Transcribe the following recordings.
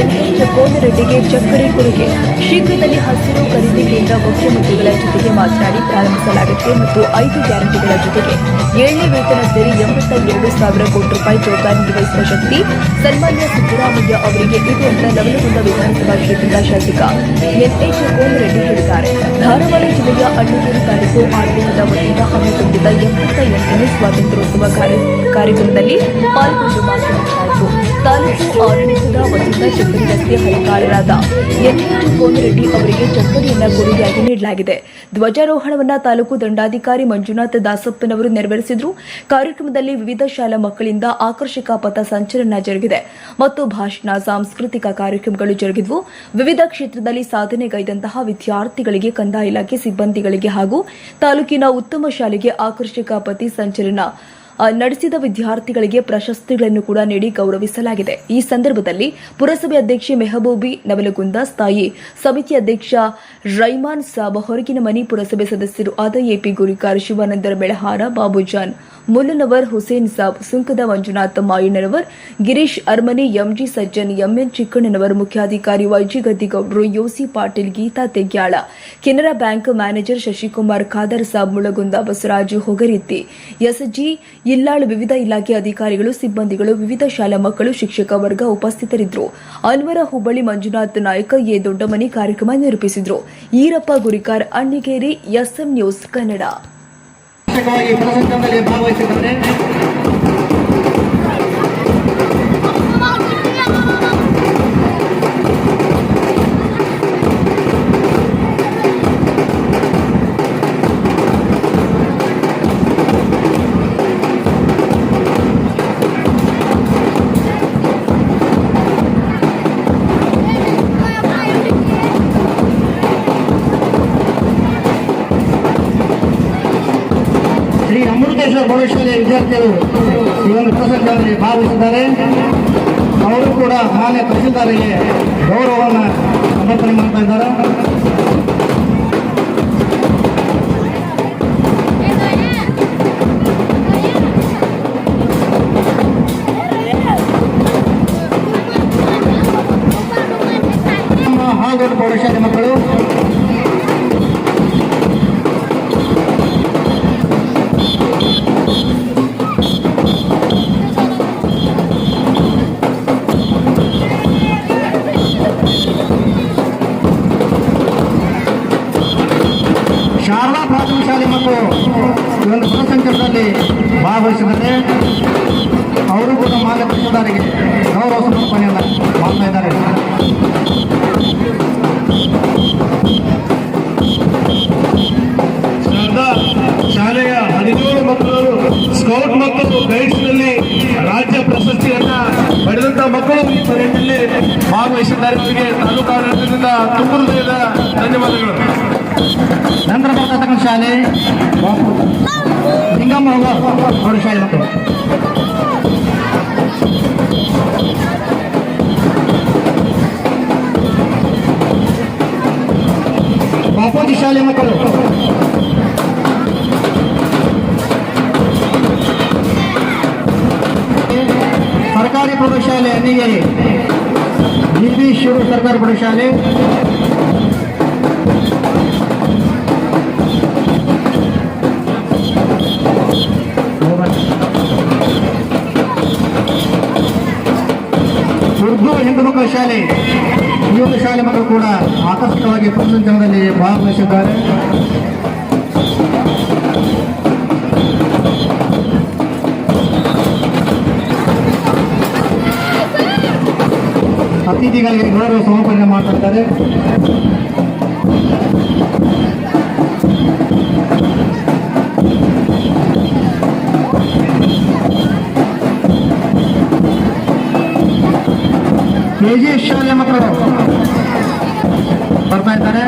NH ಕೋನರೆಡ್ಡಿಗೆ ಚಕ್ಕರೆ ಕೊಡುಗೆ. ಶೀಘ್ರದಲ್ಲಿ ಹಸಿರು ಖರೀದಿ ಕೇಂದ್ರ ಮುಖ್ಯಮಂತ್ರಿಗಳ ಜೊತೆಗೆ ಮಾತನಾಡಿ ಪ್ರಾರಂಭಿಸಲಾಗುತ್ತೆ ಮತ್ತು ಐದು ಗ್ಯಾರಂಟಿಗಳ ಜೊತೆಗೆ ಏಳನೇ ವೇತನ ಸೇರಿ ಎಂಬತ್ತ ಎರಡು ಸಾವಿರ ಕೋಟಿ ರೂಪಾಯಿ ಜವಾಬ್ದಾರಿ ನಿರ್ವಹಿಸುವ ಶಕ್ತಿ ಸನ್ಮಾನ್ಯ ಸಿದ್ದರಾಮಯ್ಯ ಅವರಿಗೆ ಇದು ಅಂತ ನವಲಗುಂದ ವಿಧಾನಸಭಾ ಕ್ಷೇತ್ರದ ಶಾಸಕ ಎನ್ಎಚ್ ಕೋನರೆಡ್ಡಿ ಹೇಳಿದ್ದಾರೆ. ಧಾರವಾಡ ಜಿಲ್ಲೆಯ ಅಣ್ಣೂರು ತಾಲೂಕು ಆಡಳಿತದ ವತಿಯಿಂದ ಹಮ್ಮಿಕೊಂಡಿದ್ದ ಎಂಬತ್ತ ಎಂಟನೇ ಸ್ವಾತಂತ್ರ್ಯೋತ್ಸವ ಕಾರ್ಯ- ಕಾರ್ಯಕ್ರಮದಲ್ಲಿ ಪಾಲ್ಗೊಂಡು ಮಾತನಾಡಿದರು ತಾಲೂಕು ಆಡಳಿತದ ವತಿಯಿಂದ ಚಕ್ಕಡಿ ರಸ್ತೆ ಹರಿಕಾರರಾದ ಎನ್ಎಚ್ ಕೋನರೆಡ್ಡಿ ಅವರಿಗೆ ಚಕ್ಕಡಿಯನ್ನ ಕೊಡುಗೆಯಾಗಿ ನೀಡಲಾಗಿದೆ. ಧ್ವಜಾರೋಹಣವನ್ನು ತಾಲೂಕು ದಂಡಾಧಿಕಾರಿ ಮಂಜುನಾಥ ದಾಸಪ್ಪನವರು ನೆರವೇರಿಸಿದ್ರು. ಕಾರ್ಯಕ್ರಮದಲ್ಲಿ ವಿವಿಧ ಶಾಲಾ ಮಕ್ಕಳಿಂದ ಆಕರ್ಷಕ ಪಥ ಸಂಚಲನ ಜರುಗಿದೆ. ಮತ್ತು ಭಾಷಣ, ಸಾಂಸ್ಕೃತಿಕ ಕಾರ್ಯಕ್ರಮಗಳು ಜರುಗಿದ್ವು. ವಿವಿಧ ಕ್ಷೇತ್ರದಲ್ಲಿ ಸಾಧನೆಗೈದಂತಹ ವಿದ್ಯಾರ್ಥಿಗಳಿಗೆ ಕಂದಾಯ ಇಲಾಖೆ ಸಿಬ್ಬಂದಿಗಳಿಗೆ ಹಾಗೂ ತಾಲೂಕಿನ ಉತ್ತಮ ಶಾಲೆಗೆ ಆಕರ್ಷಕ ಪಥ ಸಂಚಲನ ನಡೆಸಿದ ವಿದ್ಯಾರ್ಥಿಗಳಿಗೆ ಪ್ರಶಸ್ತಿಗಳನ್ನು ಕೂಡ ನೀಡಿ ಗೌರವಿಸಲಾಗಿದೆ. ಈ ಸಂದರ್ಭದಲ್ಲಿ ಪುರಸಭೆ ಅಧ್ಯಕ್ಷೆ ಮೆಹಬೂಬಿ ನವಲಗುಂದ, ಸ್ಥಾಯಿ ಸಮಿತಿ ಅಧ್ಯಕ್ಷ ರೈಮಾನ್ ಸಾಬ್, ಹೊರಗಿನ ಮನಿ ಪುರಸಭೆ ಸದಸ್ಯರು ಆದ AP Gurikar, Shivanandara Belahara, Babujan Mullanavar, Hussain Sab, Sunkada Manjunath Mayannanavar Girish Armane, MG Sajjan, MN Chikkannanavar ಮುಖ್ಯಾಧಿಕಾರಿ ವೈಜಿ ಗದ್ದಿಗೌಡರು, ಯೋಸಿ Patil, Geetha Tegyala, Canara bank manager Shashikumar, Khadar Sab, Mulagunda Basavaraju Hogaritti SG Illal ವಿವಿಧ ಇಲಾಖೆ ಅಧಿಕಾರಿಗಳು, ಸಿಬ್ಬಂದಿಗಳು, ವಿವಿಧ ಶಾಲಾ ಮಕ್ಕಳು, ಶಿಕ್ಷಕ ವರ್ಗ ಉಪಸ್ಥಿತರಿದ್ದರು. ಅನ್ವರ ಹುಬ್ಬಳ್ಳಿ ಮಂಜುನಾಥ್ ನಾಯಕ, ಎ. ದೊಡ್ಡಮನಿ ಕಾರ್ಯಕ್ರಮ ನಿರೂಪಿಸಿದರು. Irappa Gurikar, Annigeri, SM news, Kannada. ವಾರ್ಷಿಕವಾಗಿ ಪ್ರಸಂಗದಲ್ಲಿ ಭಾಗವಹಿಸಿದ್ದಾರೆ ಶ್ರೀ ಅಮೃತೇಶ್ವರ ಪ್ರೌಢಶಾಲೆಯ ವಿದ್ಯಾರ್ಥಿಗಳು ಈ ಒಂದು ಪ್ರಸಂಗದಲ್ಲಿ ಭಾಗವಹಿಸಿದ್ದಾರೆ. ಅವರು ಕೂಡ ಮಾನ್ಯ ತಹಸೀಲ್ದಾರಿಗೆ ಗೌರವವನ್ನು ಸಮರ್ಪಣೆ ಮಾಡ್ತಾ ಇದ್ದಾರೆ. ಮಾಡ್ತಾ ಇದ್ದಾರೆ ಶಾಲೆಯ ಹದಿನೇಳು ಮಕ್ಕಳು ಸ್ಕೌಟ್ ಮತ್ತು ಗೈಡ್ಸ್ನಲ್ಲಿ ರಾಜ್ಯ ಪ್ರಶಸ್ತಿಯನ್ನ ಪಡೆದಂತ ಮಕ್ಕಳು ಈ ಪರೇಡ್ನಲ್ಲಿ ಭಾಗವಹಿಸಿದ್ದಾರೆ. ಅವರಿಗೆ ತಾಲೂಕು ಆಡಳಿತದಿಂದ ತುಂಬ ಹೃದಯದ ಧನ್ಯವಾದಗಳು. ನಂತರ ಬರ್ತಕ್ಕಂಥ ಶಾಲೆ ಲಿಂಗಮ್ಮ ಅವರು ಶಾಲೆ ಮಕ್ಕಳು. ಬಾಪೂಜಿ ಶಾಲೆ ಮಕ್ಕಳು ಸರ್ಕಾರಿ ಪ್ರೌಢಶಾಲೆ ಅನ್ನಿಗೇರಿ ಜಿ ಬಿ ಶಿವರು ಸರ್ಕಾರಿ ಪ್ರೌಢಶಾಲೆ ಉರ್ದು ಹೆಣ್ಣು ಮಕ್ಕಳ ಶಾಲೆ ಒಂದು ಶಾಲೆ ಮಕ್ಕಳು ಕೂಡ ಆಕರ್ಷಕವಾಗಿ ಪ್ರಸಂಚನದಲ್ಲಿ ಭಾಗವಹಿಸಿದ್ದಾರೆ. ಅತಿಥಿಗಳಿಗೆ ಗೌರವ ಸಮರ್ಪಣೆ ಮಾಡ್ತಾ ಇದ್ದಾರೆ ಕೆಜಿ ಶಾಲೆಯ ಮಕ್ಕಳು ಬರ್ತಾ ಇದ್ದಾರೆ.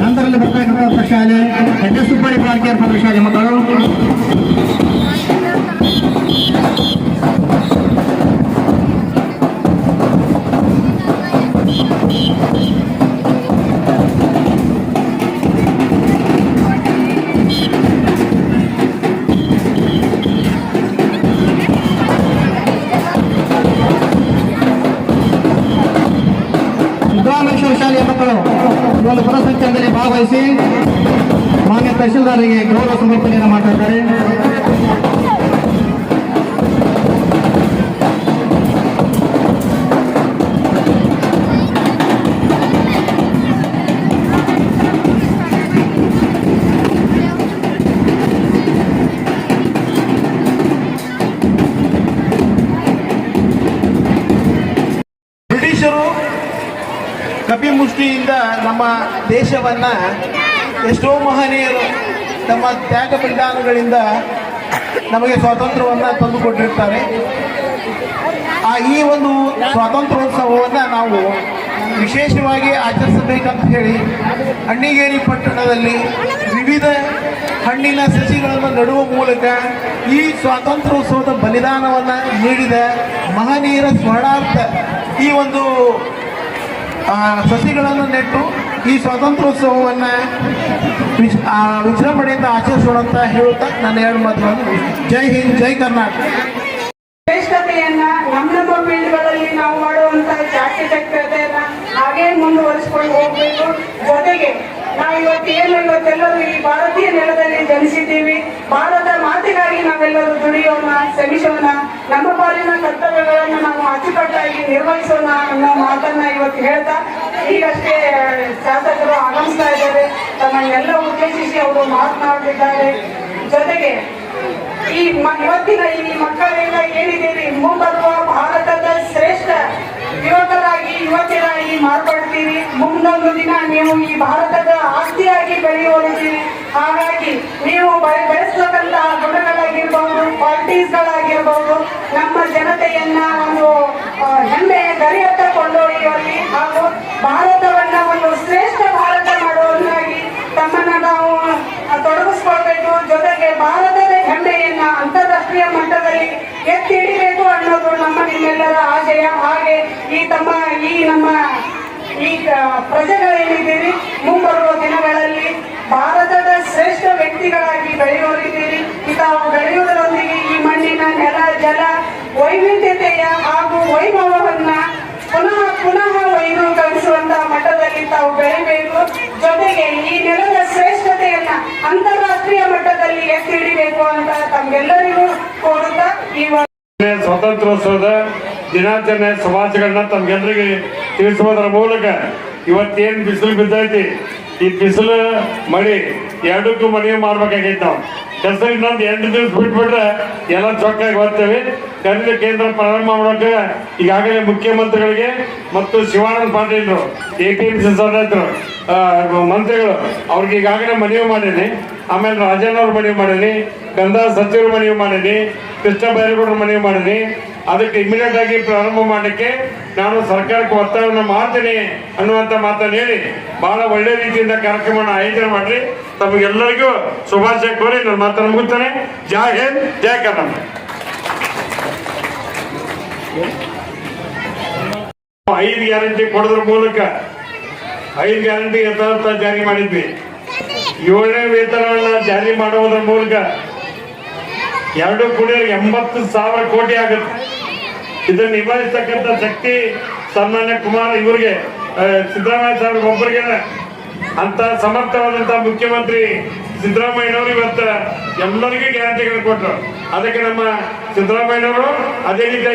ನಂತರದಲ್ಲಿ ಇರ್ತಕ್ಕಂಥ ಶಾಲೆ. ಎಸ್ ಸುಬ್ಬಳ್ಳಿ ಪದವಿ ಶಾಲೆ ಮಕ್ಕಳು. ಒಂದು ಪಥಸಂಚಲನದಲ್ಲಿ ಭಾಗವಹಿಸಿ ಮಾನ್ಯ ತಹಶೀಲ್ದಾರರಿಗೆ ಗೌರವ ಸಮರ್ಪಣೆಯನ್ನು ಮಾಡ್ತಾರೆ ಬ್ರಿಟಿಷರು ಕಪಿಮುಷ್ಟಿಯಿಂದ ನಮ್ಮ ದೇಶವನ್ನ ಎಷ್ಟೋ ಮಹನೀಯರು ತಮ್ಮ ತ್ಯಾಗ ಬಲಿದಾನಗಳಿಂದ ನಮಗೆ ಸ್ವಾತಂತ್ರ್ಯವನ್ನು ತಂದುಕೊಟ್ಟಿರ್ತಾರೆ. ಆ ಈ ಒಂದು ಸ್ವಾತಂತ್ರ್ಯೋತ್ಸವವನ್ನು ನಾವು ವಿಶೇಷವಾಗಿ ಆಚರಿಸಬೇಕಂತ ಹೇಳಿ ಹಣ್ಣಿಗೇರಿ ಪಟ್ಟಣದಲ್ಲಿ ವಿವಿಧ ಹಣ್ಣಿನ ಸಸಿಗಳನ್ನು ನೆಡುವ ಮೂಲಕ ಈ ಸ್ವಾತಂತ್ರ್ಯೋತ್ಸವದ ಬಲಿದಾನವನ್ನು ನೀಡಿದ ಮಹನೀಯರ ಸ್ಮರಣಾರ್ಥ ಈ ಒಂದು ಸಸಿಗಳನ್ನು ನೆಟ್ಟು ಈ ಸ್ವಾತಂತ್ರ್ಯೋತ್ಸವವನ್ನು ವಿಜ್ ವಿಜೃಂಭಣೆಯಿಂದ ಆಚರಿಸೋಣ ಅಂತ ಹೇಳುತ್ತಾ ನನ್ನ ಎರಡು ಮಾತುಗಳನ್ನು ಜೈ ಹಿಂದ್, ಜೈ ಕರ್ನಾಟಕ. ಶ್ರೇಷ್ಠತೆಯನ್ನ ನಮ್ಮ ನಮ್ಮ ಫೀಲ್ಡ್ಗಳಲ್ಲಿ ನಾವು ಮಾಡುವಂತ ಚಾಕಚಕ್ಯತೆಯನ್ನ ಹಾಗೇ ಮುಂದುವರಿಸಿಕೊಂಡು ಹೋಗ್ಬೇಕು. ಜೊತೆಗೆ ನಾವು ಏನು ಇವತ್ತೆಲ್ಲರೂ ಈ ನೆಲದಲ್ಲಿ ಭಾರತ ಮಾತಿಗಾಗಿ ನಾವೆಲ್ಲರೂ ದುಡಿಯೋಣ, ಶ್ರಮಿಸೋಣ, ನಮ್ಮ ಪಾಲಿನ ಕರ್ತವ್ಯಗಳನ್ನು ನಾವು ಅಚ್ಚುಕಟ್ಟಾಗಿ ನಿರ್ವಹಿಸೋಣ ಅನ್ನೋ ಮಾತನ್ನ ಇವತ್ತು ಹೇಳ್ತಾ ಈಗಷ್ಟೇ ಶಾಸಕರು ಆಗಮಿಸ್ತಾ ಇದ್ದಾರೆ. ತಮ್ಮನ್ನೆಲ್ಲ ಉದ್ದೇಶಿಸಿ ಅವರು ಮಾತನಾಡುತ್ತಿದ್ದಾರೆ. ಜೊತೆಗೆ ಈ ಇವತ್ತಿನ ಈ ಮಕ್ಕಳೆಲ್ಲ ಏನಿದ್ದೀರಿ ಮುಂಬರುವ ಭಾರತದ ಶ್ರೇಷ್ಠ ಯುವಕರಾಗಿ, ಯುವತಿಯರಾಗಿ ಮಾರ್ಪಡ್ತೀರಿ ಮುಂದೊಂದು ದಿನ ನೀವು ಈ ಭಾರತದ ಆಸ್ತಿಯಾಗಿ ಬೆಳೆಯುವಂತೀರಿ. ಹಾಗಾಗಿ ನೀವು ಬೆಳೆಸ್ತಕ್ಕಂಥ ಗುಣಗಳಾಗಿರ್ಬೋದು ಗುಣಗಳಾಗಿರ್ಬಹುದು ಕ್ವಾಲಿಟೀಸ್ಗಳಾಗಿರ್ಬಹುದು ನಮ್ಮ ಜನತೆಯನ್ನ ಒಂದು ಹೆಮ್ಮೆ ಗರಿಯತ್ತ ಕೊಂಡೊಯ್ಯುವಲ್ಲಿ ಹಾಗೂ ಭಾರತವನ್ನ ಒಂದು ಶ್ರೇಷ್ಠ ಭಾರತ ಮಾಡುವಂತಾಗಿ ತಮ್ಮನ್ನ ನಾವು ತೊಡಗಿಸ್ಕೊಳ್ಬೇಕು. ಜೊತೆಗೆ ಭಾರತದ ಹೆಮ್ಮೆಯನ್ನ ಅಂತಾರಾಷ್ಟ್ರೀಯ ಮಟ್ಟದಲ್ಲಿ ಎತ್ತಿ ಹಿಡಿಬೇಕು ಅನ್ನೋದು ನಮ್ಮ ನಿಮ್ಮೆಲ್ಲರ ಆಶಯ ಹಾಗೆ ಈ ತಮ್ಮ ಈ ನಮ್ಮ ಈ ಕ- ಪ್ರಜೆಗಳೇನಿದ್ದೀರಿ? ಮುಂಬರುವ ದಿನಗಳಲ್ಲಿ ಭಾರತದ ಶ್ರೇಷ್ಠ ವ್ಯಕ್ತಿಗಳಾಗಿ ಬೆಳೆಯೋರಿದ್ದೀರಿ. ತಾವು ಬೆಳೆಯುವುದರೊಂದಿಗೆ ಈ ಮಣ್ಣಿನ ನೆಲ, ಜಲ, ವೈವಿಧ್ಯತೆಯ ಹಾಗೂ ವೈಭವವನ್ನ ಪುನಃ ಪುನಃ ಒಯ್ದು ಕಲಿಸುವಂತಹ ಮಟ್ಟದಲ್ಲಿ ತಾವು ಬೆಳೆಯಬೇಕು ಜೊತೆಗೆ ಈ ನೆಲದ ಶ್ರೇಷ್ಠತೆಯನ್ನ ಅಂತಾರಾಷ್ಟ್ರೀಯ ಮಟ್ಟದಲ್ಲಿ ಎತ್ತಿ ಹಿಡಿಬೇಕು ಅಂತ ತಮ್ಗೆಲ್ಲರಿಗೂ ಕೋರುತ್ತಾ ಈ ಸ್ವಾತಂತ್ರ್ಯೋತ್ಸವದ ದಿನಾಚರಣೆ ಶುಭಾಶಯಗಳನ್ನ ತಮ್ಗೆಲ್ಲರಿಗೆ ತಿಳಿಸುವುದರ ಮೂಲಕ ಇವತ್ತೇನು ಬಿಸಿಲು ಬಿದ್ದೈತಿ? ಈ ಬಿಸಿಲು ಮಳಿ, ಎರಡಕ್ಕೂ ಮನೆಗೆ ಮಾಡ್ಬೇಕಾಗೈತೆ ನಾವು. ಕೆಲಸ ಇನ್ನೊಂದು ಎಂಟು ದಿವಸ ಬಿಟ್ಬಿಟ್ರೆ ಎಲ್ಲ ಚೊಕ್ಕಾಗಿ ಬರ್ತೇವೆ ಕನ್ನಡ ಕೇಂದ್ರ ಪ್ರಾರಂಭ ಮಾಡೋಕೆ ಈಗಾಗಲೇ ಮುಖ್ಯಮಂತ್ರಿಗಳಿಗೆ ಮತ್ತು ಶಿವಾನಂದ ಪಾಟೀಲ್ರು ಎ ಪಿ ಎಂ ಸಿ ಸದಸ್ಯರು ಮಂತ್ರಿಗಳು, ಅವ್ರಿಗೆ ಈಗಾಗಲೇ ಮನವಿ ಮಾಡೀನಿ. ಆಮೇಲೆ ರಾಜೇಂದ್ರ ಅವ್ರ ಮನವಿ ಮಾಡೀನಿ. ಕಂದಾಯ ಸಚಿವರು ಮನವಿ ಮಾಡೀನಿ ಕೃಷ್ಣ ಬೈರೇಗೌಡರು ಮನವಿ ಮಾಡೀನಿ ಅದಕ್ಕೆ ಇಮಿಡಿಯೇಟ್ ಆಗಿ ಪ್ರಾರಂಭ ಮಾಡಲಿಕ್ಕೆ ನಾನು ಸರ್ಕಾರಕ್ಕೆ ಒತ್ತಾಯವನ್ನು ಮಾಡ್ತೀನಿ ಅನ್ನುವಂಥ ಮಾತನ್ನು ಹೇಳಿ, ಬಹಳ ಒಳ್ಳೆ ರೀತಿಯಿಂದ ಕಾರ್ಯಕ್ರಮವನ್ನು ಆಯೋಜನೆ ಮಾಡ್ರಿ. ತಮಗೆಲ್ಲರಿಗೂ ಶುಭಾಶಯ ಕೋರಿ ನನ್ನ ಮಾತನ್ನು ಮುಗುತ್ತಾನೆ ಜೈ ಹಿಂದ್, ಜೈ ಕರ್ನಾಟಕ ಐದು ಗ್ಯಾರಂಟಿ ಕೊಡೋದ್ರ ಮೂಲಕ, ಐದು ಗ್ಯಾರಂಟಿ ಯಥಾರ್ಥ ಜಾರಿ ಮಾಡಿದ್ವಿ. ಏಳನೇ ವೇತನವನ್ನ ಜಾರಿ ಮಾಡುವುದರ ಮೂಲಕ ಎರಡು ಕೂಡಿ ಎಂಬತ್ತು ಸಾವಿರ ಕೋಟಿ ಆಗುತ್ತೆ. ಇದನ್ನು ನಿಭಾಯಿಸ್ತಕ್ಕಂಥ ಶಕ್ತಿ ಸನ್ಮಾನ್ಯ ಕುಮಾರ್ ಇವರಿಗೆ ಸಿದ್ದರಾಮಯ್ಯ ಸಾಹೇಬ್ ಒಬ್ಬರಿಗೆ ಅಂತ ಸಮರ್ಥವಾದಂತ ಮುಖ್ಯಮಂತ್ರಿ ಸಿದ್ದರಾಮಯ್ಯನವರು ಇವತ್ತ ಎಲ್ಲರಿಗೂ ಗ್ಯಾರಂಟಿಗಳು ಕೊಟ್ಟರು. ಅದಕ್ಕೆ ನಮ್ಮ ಸಿದ್ದರಾಮಯ್ಯನವರು ಅದೇ ರೀತಿ